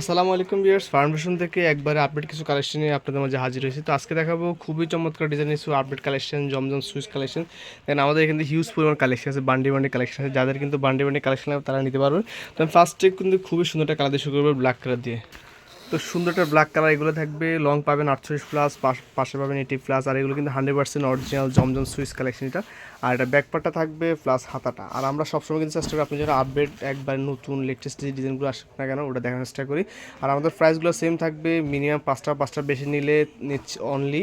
আসসালামু আলাইকুম ভিউয়ার্স। ফার্মেশন থেকে একবারে আপডেট কিছু কালেকশন নিয়ে আপনাদের মাঝে হাজির হয়েছি। তো আজকে দেখাবো খুবই চমৎকার ডিজাইনের কিছু update collection Zamzam switch collection then আমাদের এখানে হিউজ পরিমাণ কালেকশন আছে বান্ডি বান্ডি কালেকশন আছে। যাদের কিন্তু বান্ডি বান্ডি কালেকশন তারা নিতে পারবে। তো ফার্স্টে কিন্তু খুবই সুন্দর একটা কালার দিয়ে শুরু করব ব্ল্যাক কালার দিয়ে। তো সুন্দর একটা ব্ল্যাক কালার এগুলো থাকবে। লং পাবেন আটচল্লিশ প্লাস পাশে পাবেন এইটি প্লাস আর এগুলো কিন্তু hundred percent original Zamzam switch collection এটা। আর এটা ব্যাকপারটা থাকবে প্লাস হাতাটা। আর আমরা সবসময় কিন্তু চেষ্টা করি আপনি যারা আপডেট একবার নতুন লেটেস্ট যে ডিজাইনগুলো আসুক না কেন, ওটা দেখার চেষ্টা করি। আর আমাদের প্রাইসগুলো সেম থাকবে মিনিমাম পাঁচটা পাঁচটা বেশি নিলে নিচ্ছে অনলি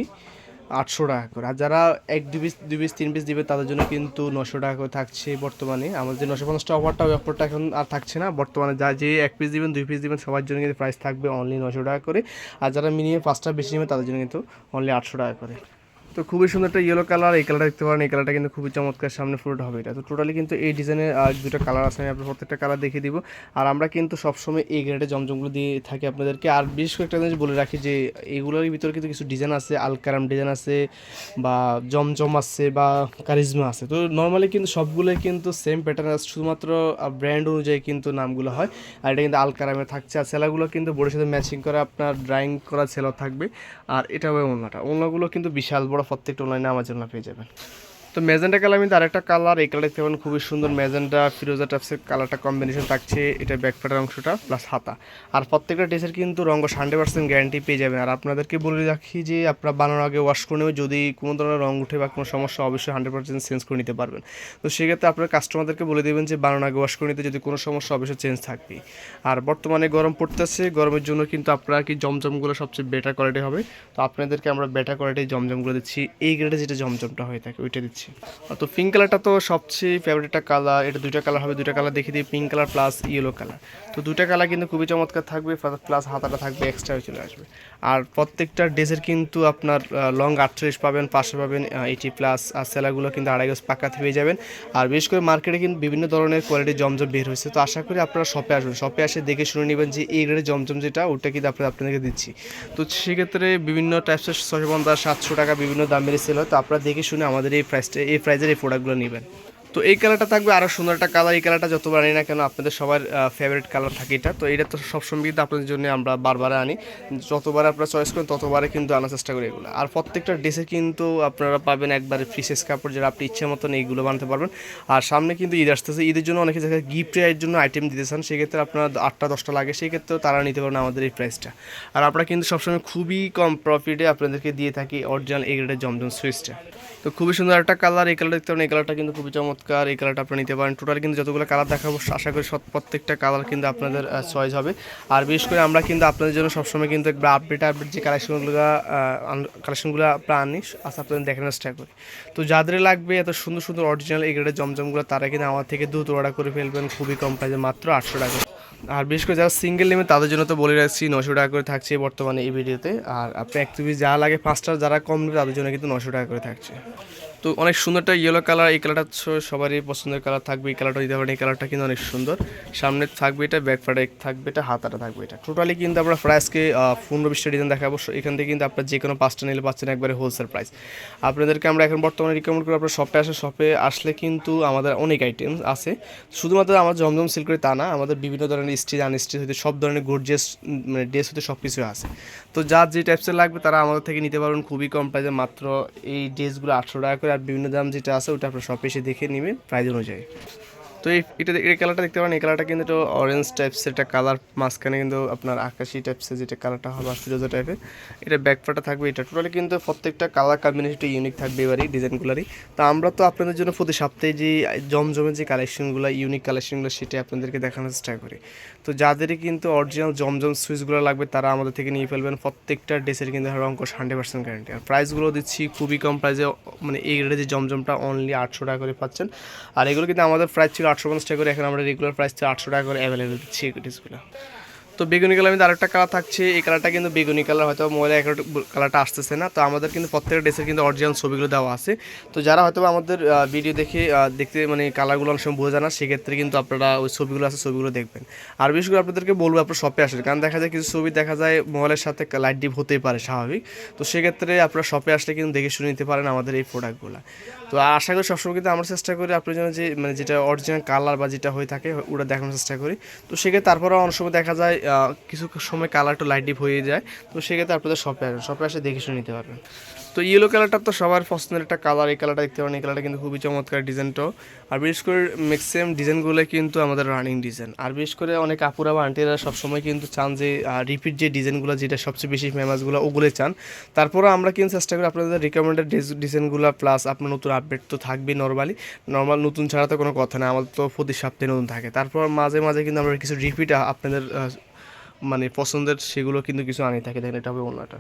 আটশো টাকা করে। আর যারা এক, দুই পিস দুই পিস, তিন পিস দিবে, তাদের জন্য কিন্তু নশো টাকা করে থাকছে বর্তমানে। আমাদের যে নশো পঞ্চাশটা অফারটা ওই অফারটা এখন আর থাকছে না। বর্তমানে যা, যে এক পিস দিবেন, দুই পিস দিবেন, সবার জন্য কিন্তু প্রাইস থাকবে অনলি নশো টাকা করে। আর যারা মিনিমাম পাঁচটা বেশি নেবে, তাদের জন্য কিন্তু অনলি আটশো টাকা করে। তো খুবই সুন্দর একটা ইয়েলো কালার এই কালারটা দেখতে পারেন, এই কালারটা কিন্তু খুবই চমৎকার, সামনে ফুলটা হবে এটা। তো টোটালি কিন্তু এই ডিজাইনের আর দুটো কালার আছে, আমি আপনার প্রত্যেকটা কালার দেখিয়ে দিব। আর আমরা কিন্তু সবসময় এই গ্রেডে জমজমগুলো দিয়ে থাকি আপনাদেরকে। আর বিশেষ করে একটা জিনিস বলে রাখি যে এগুলোর ভিতরে কিন্তু কিছু ডিজাইন আছে আলকারাম ডিজাইন আছে, বা জমজম আছে, বা কারিজমা আছে। তো নর্মালি কিন্তু সবগুলোই কিন্তু সেম প্যাটার্ন আছে শুধুমাত্র ব্র্যান্ড অনুযায়ী কিন্তু নামগুলো হয়। আর এটা কিন্তু আলকারামে থাকছে। আর সেলাগুলো কিন্তু বোর্ডের সাথে ম্যাচিং করে আপনার ড্রয়িং করা সেলা থাকবে। আর এটা হবে ওনাটা ওনাগুলো কিন্তু বিশাল বড় প্রত্যেকটা অনলাইনে আমার জন্য পেয়ে যাবেন। তো ম্যাজেন্টা কালার কিন্তু আরেকটা কালার এই কালার দেখতে খুবই সুন্দর। ম্যাজেন্টা, ফিরোজা টাইপসের কালারটা কম্বিনেশন থাকছে। এটা ব্যাকপ্যাটের অংশটা প্লাস হাতা। আর প্রত্যেকটা ড্রেসের কিন্তু রঙ হান্ড্রেড পার্সেন্ট গ্যারান্টি পেয়ে যাবেন। আর আপনাদেরকে বলে রাখি যে, আপনারা বানানোর আগে ওয়াশ করে নেবে যদি কোনো ধরনের রঙ উঠে বা কোনো সমস্যা, অবশ্যই হান্ড্রেড পার্সেন্ট চেঞ্জ করে নিতে পারবেন। তো সেক্ষেত্রে আপনার কাস্টমারদেরকে বলে দেবেন যে বানানোর আগে ওয়াশ করে নিতে। যদি কোনো সমস্যা, অবশ্যই চেঞ্জ থাকবে আর বর্তমানে গরম পড়তেছে। গরমের জন্য কিন্তু আপনারা কি জমজমগুলো সবচেয়ে বেটার কোয়ালিটি হবে। তো আপনাদেরকে আমরা বেটার কোয়ালিটির জমজমগুলো দিচ্ছি। এই গ্রেডে যেটা জমজমটা হয়ে থাকে, ওইটা দিচ্ছি। তো পিঙ্ক কালারটা তো সবচেয়ে ফেভারিট একটা কালার এটা দুইটা কালার হবে, দুইটা কালার দেখিয়ে দিই pink colour plus yellow colour তো দুইটা কালার কিন্তু খুবই চমৎকার থাকবে প্লাস হাতাটা থাকবে এক্সট্রা চলে আসবে। আর প্রত্যেকটা ড্রেসের কিন্তু আপনার লং আটচল্লিশ পাবেন পাশে পাবেন এইটি প্লাস আর সেলাগুলো কিন্তু আড়াই গজ পাকাতে পেয়ে যাবেন। আর বিশেষ করে মার্কেটে কিন্তু বিভিন্ন ধরনের কোয়ালিটির জমজম বের হয়েছে। তো আশা করি আপনারা শপে আসবেন। শপে আসে দেখে শুনে নেবেন যে এই গ্রেডের জমজম যেটা, ওটা কিন্তু আপনার আপনাদেরকে দিচ্ছি। তো সেক্ষেত্রে বিভিন্ন টাইপসের ছশো পঞ্চাশ, সাতশো টাকা বিভিন্ন দামের সেল হয়। তো আপনারা দেখে শুনে আমাদের এই প্রাইসটা এই প্রাইজের এই প্রোডাক্টগুলো নেবেন। তো এই কালারটা থাকবে আরও সুন্দর একটা কালার এই কালারটা যতবার আনি না কেন আপনাদের সবার ফেভারিট কালার থাকে এটা। তো এটা তো সবসময় কিন্তু আপনাদের জন্য আমরা বারবার আনি। যতবার আপনারা চয়েস করেন ততবারে কিন্তু আনার চেষ্টা করি এগুলো। আর প্রত্যেকটা ড্রেসে কিন্তু আপনারা পাবেন একবারে ফ্রিসেস কাপড় যেটা আপনি ইচ্ছে মতন এইগুলো বানাতে পারবেন। আর সামনে কিন্তু ঈদ আসতেছে। ঈদের জন্য অনেকে জায়গায় গিফট এর জন্য আইটেম দিতে চান, সেক্ষেত্রে আপনার আটটা, দশটা লাগে। সেক্ষেত্রেও তারা নিতে পারেন আমাদের এই প্রাইসটা আর আমরা কিন্তু সবসময় খুবই কম প্রফিটে আপনাদেরকে দিয়ে থাকি অরিজিনাল এই গ্রেডের জমজম সুইচটা তো খুবই সুন্দর একটা কালার এই কালার দেখতে পারেন, এই কালারটা কিন্তু খুবই চমৎকার, এই কালারটা আপনি নিতে পারেন। টোটাল কিন্তু যতগুলো কালার দেখাবো আশা করি সব প্রত্যেকটা কালার কিন্তু আপনাদের চয়েস হবে। আর বিশেষ করে আমরা কিন্তু আপনাদের জন্য সবসময় কিন্তু একবার আপডেট আপডেট যে কালেকশনগুলো কালেকশনগুলো আপনার আনি আচ্ছা আপনাদের দেখানোর চেষ্টা করি। তো যাদের লাগবে এত সুন্দর সুন্দর অরিজিনাল এই গ্রেডের জমজমগুলো, তারা কিন্তু আমার থেকে দ্রুত অর্ডার করে ফেলবেন, খুবই কম প্রাইসে মাত্র আটশো টাকা। আর বিশেষ করে যারা সিঙ্গেল নেবেন তাদের জন্য তো বলে রাখছি নশো টাকা করে থাকছে বর্তমানে এই ভিডিওতে আর আপনি এক যা লাগে পাঁচটা যারা কম নেবে, তাদের জন্য কিন্তু নশো টাকা করে থাকছে। তো অনেক সুন্দর একটা ইয়েলো কালার এই কালারটা সবারই পছন্দের কালার থাকবে, এই কালারটা দিতে পারেন এই কালারটা কিন্তু অনেক সুন্দর। সামনে থাকবে এটা ব্যাক পার্টে থাকবে এটা হাতাটা থাকবে এটা। টোটালি কিন্তু আমরা প্রাইসকে পনেরো বিশটা ডিজাইন দেখাবো। এখান থেকে কিন্তু আপনার যে কোনো পাঁচটা নিলে পাচ্ছেন একবারে হোলসেল প্রাইস আপনাদেরকে আমরা এখন বর্তমানে রিকমেন্ড করি, আপনার শপে আসে শপে আসলে কিন্তু আমাদের অনেক আইটেম আছে। শুধুমাত্র আমার জমজম সিল করে তা না, আমাদের বিভিন্ন ধরনের স্টিচ আনস্টিচ হতে সব ধরনের গর্জিয়াস মানে ড্রেস হতে সব কিছু আছে। তো যার যে টাইপসের লাগবে, তারা আমাদের থেকে নিতে পারবেন খুবই কম প্রাইসে মাত্র এই ড্রেসগুলো আটশো টাকা করে আর বিভিন্ন দাম যেটা আছে ওটা আপনার সব এসে দেখে নেবেন প্রাইজ অনুযায়ী। তো এই এটা এই কালারটা দেখতে পারেন, এই কালারটা কিন্তু একটু অরেঞ্জ টাইপসের একটা কালার মাঝখানে কিন্তু আপনার আকাশি টাইপসের যেটা কালারটা হবে ফিরোজা টাইপের এটা ব্যাকপাটা থাকবে, এটা টোটালি কিন্তু প্রত্যেকটা কালার কম্বিনেশনটা ইউনিক থাকবে এবারই ডিজাইনগুলোরই তো আমরা তো আপনাদের জন্য প্রতি সপ্তাহে যে জমজমের যে কালেকশনগুলো ইউনিক কালেকশনগুলো সেটাই আপনাদেরকে দেখানোর চেষ্টা করি। তো যাদেরই কিন্তু অরিজিনাল জমজম সুইচগুলো লাগবে, তারা আমাদের থেকে নিয়ে ফেলবেন, প্রত্যেকটা ড্রেসের কিন্তু রঙ্কশ হান্ড্রেড পার্সেন্ট গ্যারান্টি আর প্রাইসগুলো দিচ্ছি খুবই কম প্রাইসে মানে এই রেটে যে জমজমটা অনলি আটশো টাকা করে পাচ্ছেন। আর এগুলো কিন্তু আমাদের প্রাইস ছিল আটশো পঞ্চাশ টাকা করে এখন আমরা রেগুলার প্রাইস আটশো টাকা করে অ্যাভেলেবেল দিচ্ছি এই তো বেগুনি কালার কিন্তু আরেকটা কালার থাকছে, এই কালারটা কিন্তু বেগুনি কালার, হয়তো মোবাইলে এক কালারটা আসতেছে না। তো আমাদের কিন্তু প্রত্যেকটা ড্রেসের কিন্তু অরিজিনাল ছবিগুলো দেওয়া আছে। তো যারা হয়তো আমাদের ভিডিও দেখে দেখতে মানে কালারগুলো অনেক সময় বোঝা না, সেক্ষেত্রে কিন্তু আপনারা ওই ছবিগুলো আছে, ছবিগুলো দেখবেন। আর বিশেষ করে আপনাদেরকে বলব, আপনার শপে আসেন, কারণ দেখা যায় কিছু ছবি দেখা যায় মোবাইলের সাথে লাইট ডিপ হতেই পারে স্বাভাবিক। তো সেক্ষেত্রে আপনারা শপে আসলে কিন্তু দেখে শুনে নিতে পারেন আমাদের এই প্রোডাক্টগুলো তো আশা করি সবসময় কিন্তু আমরা চেষ্টা করি আপনার জন্য যে মানে যেটা অরিজিনাল কালার বা যেটা হয়ে থাকে, ওটা দেখানোর চেষ্টা করি। তো সেক্ষেত্রে তারপরেও অনেক সময় দেখা যায় কিছু সময় কালার একটু লাইট ডিপ হয়ে যায়, তো সেক্ষেত্রে আপনাদের শপে আসবেন। শপে আসে দেখে শুনে নিতে পারবেন। তো ইয়েলো কালারটা তো সবার পছন্দের একটা কালার এই কালারটা দেখতে পারেন, এই কালারটা কিন্তু খুবই চমৎকার ডিজাইনটাও আর বিশেষ করে ম্যাক্সিমাম ডিজাইনগুলো কিন্তু আমাদের রানিং ডিজাইন আর বিশেষ করে অনেক আপুরা বা আন্টিরা সবসময় কিন্তু চান যে রিপিট যে ডিজাইনগুলো যেটা সবচেয়ে বেশি ফেমাসগুলো ওগুলো চান। তারপরে আমরা কিন্তু চেষ্টা করি আপনাদের রিকমেন্ডেড ডিজাইনগুলো প্লাস আপনার নতুন আপডেট তো থাকবেই নর্মালি নর্মাল নতুন ছাড়া তো কোনো কথা না আমাদের তো প্রতি সপ্তাহে নতুন থাকে। তারপর মাঝে মাঝে কিন্তু আমরা কিছু রিপিট আপনাদের মানে পছন্দের সেগুলো কিন্তু কিছু আনি থাকে। দেখেন এটা হবে অন্যটা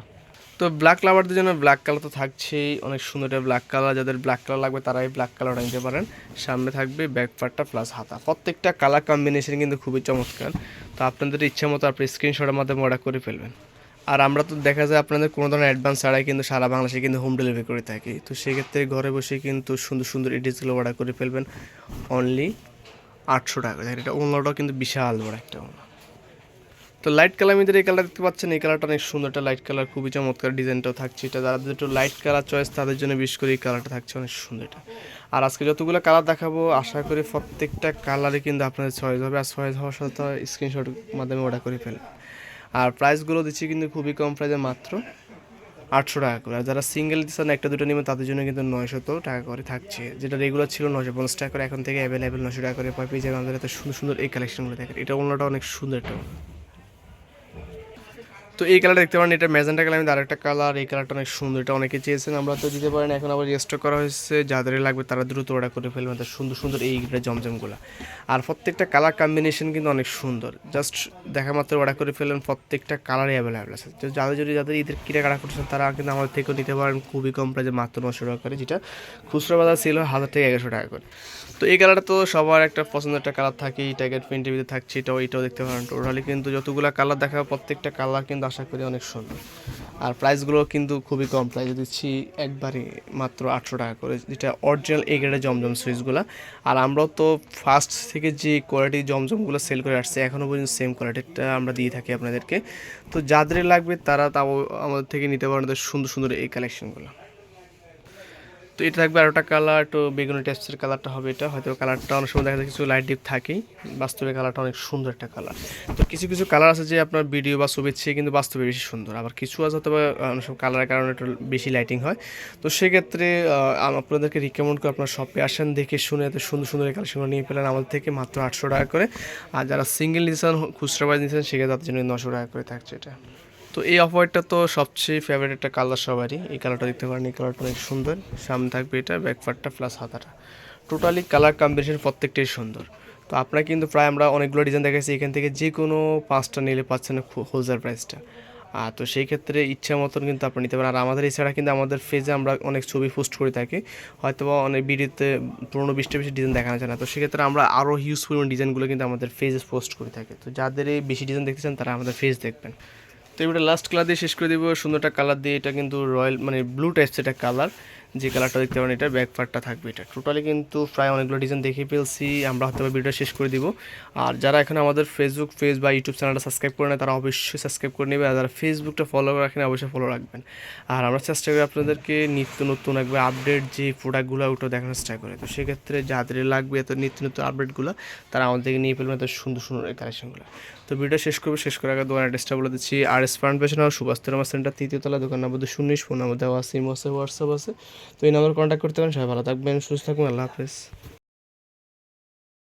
তো ব্ল্যাক লাভারদের জন্য ব্ল্যাক কালার তো থাকছেই। অনেক সুন্দর একটা ব্ল্যাক কালার যাদের ব্ল্যাক কালার লাগবে তারা এই ব্ল্যাক কালারটা নিতে পারেন। সামনে থাকবে ব্যাক পার্টটা প্লাস হাতা। প্রত্যেকটা কালার কম্বিনেশন কিন্তু খুবই চমৎকার। তো আপনাদের ইচ্ছা মতো আপনি স্ক্রিনশটের মাধ্যমে অর্ডার করে ফেলবেন। আর আমরা তো দেখা যায় আপনাদের কোনো ধরনের অ্যাডভান্স ছাড়াই কিন্তু সারা বাংলাদেশে কিন্তু হোম ডেলিভারি করে থাকি। তো সেক্ষেত্রে ঘরে বসে কিন্তু সুন্দর সুন্দর এডিসগুলো অর্ডার করে ফেলবেন। অনলি আটশো টাকা। এটা অন্যটাও কিন্তু বিশাল বড় একটা ওড়না। তো লাইট কালার মধ্যে এই কালার দেখতে পাচ্ছেন, এই কালারটা অনেক সুন্দর একটা লাইট কালার খুবই চমৎকার ডিজাইনটাও থাকছে। এটা যাদের একটু লাইট কালার চয়েস তাদের জন্য বিশেষ করে এই কালারটা থাকছে, অনেক সুন্দর এটা। আর আজকে যতগুলো কালার দেখাবো, আশা করি প্রত্যেকটা কালারে কিন্তু আপনাদের চয়েস হবে, আর চয়েস হওয়ার সাথে স্ক্রিনশট মাধ্যমে অর্ডার করে ফেলবেন। আর প্রাইসগুলো দিচ্ছি কিন্তু খুবই কম প্রাইসে মাত্র আটশো টাকা করে। আর যারা সিঙ্গেল দিচ্ছেন একটা দুটো নেবেন, তাদের জন্য কিন্তু নয়শত টাকা করে থাকছে। যেটা রেগুলার ছিল নশো পঞ্চাশ টাকা করে, এখন থেকে অ্যাভেলেবেল নশো টাকা করে পেয়ে যাবেন। আমাদের এত সুন্দর সুন্দর এই কালেকশনগুলো দেখেন। এটা অন্যটা অনেক সুন্দর একটা। তো এই কালার দেখতে পারেন, এটা ম্যাজেন্টা কালার মধ্যে আরেকটা কালার এই কালারটা অনেক সুন্দর, এটা অনেকে চেয়েছেন। আমরা তো দিতে পারেন, এখন আবার রেজিস্টার করা হয়েছে। যাদের লাগবে তারা দ্রুত অর্ডার করে ফেলবেন তার সুন্দর সুন্দর এই জমজমগুলো। আর প্রত্যেকটা কালার কম্বিনেশন কিন্তু অনেক সুন্দর। জাস্ট দেখা মাত্র অর্ডার করে ফেলেন প্রত্যেকটা কালারই অ্যাভেলেবেল আছে। তো যাদের, যদি যাদের ঈদের কিনে কাটা করছেন তারা কিন্তু আমাদের থেকেও নিতে পারেন খুবই কম প্রাইসে মাত্র নশো টাকা করে, যেটা খুচরো বাজার ছিল হাজার থেকে এগারোশো টাকা করে। তো এই কালারটা তো সবার একটা পছন্দের একটা কালার থাকে এই টাইগার প্রিন্টের ভিতরে থাকছে, এটাও এটাও দেখতে পারেন। টোটালি কিন্তু যতগুলো কালার দেখা প্রত্যেকটা কালার কিন্তু আশা করি অনেক সুন্দর। আর প্রাইসগুলো কিন্তু খুবই কম। প্রাইসে দিচ্ছি একবারে মাত্র আটশো টাকা করে, যেটা অরিজিনাল এ গ্রেডের জমজম সুইচগুলো আর আমরাও তো ফার্স্ট থেকে যে কোয়ালিটি জমজমগুলো সেল করে আসছে এখনও পর্যন্ত সেম কোয়ালিটিটা আমরা দিয়ে থাকি আপনাদেরকে। তো যাদের লাগবে তারা তাও আমাদের থেকে নিতে পারেন সুন্দর সুন্দর এই কালেকশনগুলো এটা থাকবে আরেকটা কালার একটু বেগুনি টাইপসের কালারটা হবে এটা। হয়তো কালারটা অনেক সময় দেখা যায় কিছু লাইট ডিপ থাকেই। বাস্তবে কালারটা অনেক সুন্দর একটা কালার তো কিছু কিছু কালার আছে যে আপনার ভিডিও বা ছবির চেয়ে কিন্তু বাস্তবে বেশি সুন্দর। আবার কিছু আছে হয়তো অনেক সময় কালারের কারণে একটু বেশি লাইটিং হয়। তো সেক্ষেত্রে আপনাদেরকে রিকমেন্ড করে আপনার শপে আসেন, দেখে শুনে এত সুন্দর সুন্দর কালেকশনগুলো নিয়ে পেলেন আমাদের থেকে মাত্র আটশো টাকা করে। আর যারা সিঙ্গেল নিচ্ছেন খুচরা প্রাইস নিচ্ছেন সেক্ষেত্রে তাদের জন্য নশো টাকা করে থাকছে এটা। তো এই অফ হোয়াইটটা তো সবচেয়ে ফেভারিট একটা কালার সবারই। এই কালারটা দেখতে পারেন, এই কালারটা অনেক সুন্দর। সামনে থাকবে এটা ব্যাকপার্টটা প্লাস হাতাটা। টোটালি কালার কম্বিনেশন প্রত্যেকটাই সুন্দর। তো আপনারা কিন্তু প্রায় আমরা অনেকগুলো ডিজাইন দেখাচ্ছি এখান থেকে যে কোনো পাঁচটা নিলে পাচ্ছেন হোলসেল প্রাইসটা আর তো সেই ক্ষেত্রে ইচ্ছা মতন কিন্তু আপনি নিতে পারেন। আর আমাদের এছাড়া কিন্তু আমাদের ফেজে আমরা অনেক ছবি পোস্ট করে থাকি। হয়তো বা অনেক ভিডিওতে পনেরো বিশটা বেশি ডিজাইন দেখানো যায় না। তো সেক্ষেত্রে আমরা আরও হিউজ পরিমাণ ডিজাইনগুলো কিন্তু আমাদের ফেজে পোস্ট করে থাকি। তো যাদের এই বেশি ডিজাইন দেখতে চান, তারা আমাদের ফেজ দেখবেন। তো এবারে লাস্ট কালার দিয়ে শেষ করে দেবো সুন্দর একটা কালার দিয়ে। এটা কিন্তু রয়্যাল মানে ব্লু টাইপস এটা কালার যে কালারটা দেখতে পারেন এটা ব্যাক পার্টটা থাকবে এটা। টোটালি কিন্তু প্রায় অনেকগুলো ডিজাইন দেখে ফেলছি, আমরা হয়তো ভিডিওটা শেষ করে দিব। আর যারা এখন আমাদের ফেসবুক পেজ বা ইউটিউব চ্যানেলটা সাবস্ক্রাইব করে নেয় তারা অবশ্যই সাবস্ক্রাইব করে নেবে। আর যারা ফেসবুকটা ফলো রাখেন, অবশ্যই ফলো রাখবেন। আর আমরা চেষ্টা করি আপনাদেরকে নিত্য নতুন একবার আপডেট যে প্রোডাক্টগুলো ওটা দেখানোর চেষ্টা করে। তো সেক্ষেত্রে যাদের লাগবে এত নিত্য নতুন আপডেটগুলো তারা আমাদেরকে নিয়ে ফেলবেন এত সুন্দর সুন্দর কালেকশনগুলো তো ভিডিও শেষ করব, শেষ করার আগে দোকান অ্যাড্রেসটা বলে দিচ্ছি। আর এস ফান্ড পেশন আর সুভাষ সেন্টার তৃতীয় তলা, দোকান নম্বর শূন্য নাম্বার দেওয়া আছে ইমো আছে হোয়াটসঅ্যাপ আছে। তো এই নাম্বার কন্ট্যাক্ট করতে পারেন। সবাই ভালো থাকবেন সুস্থ থাকবেন আল্লাহ হাফেজ।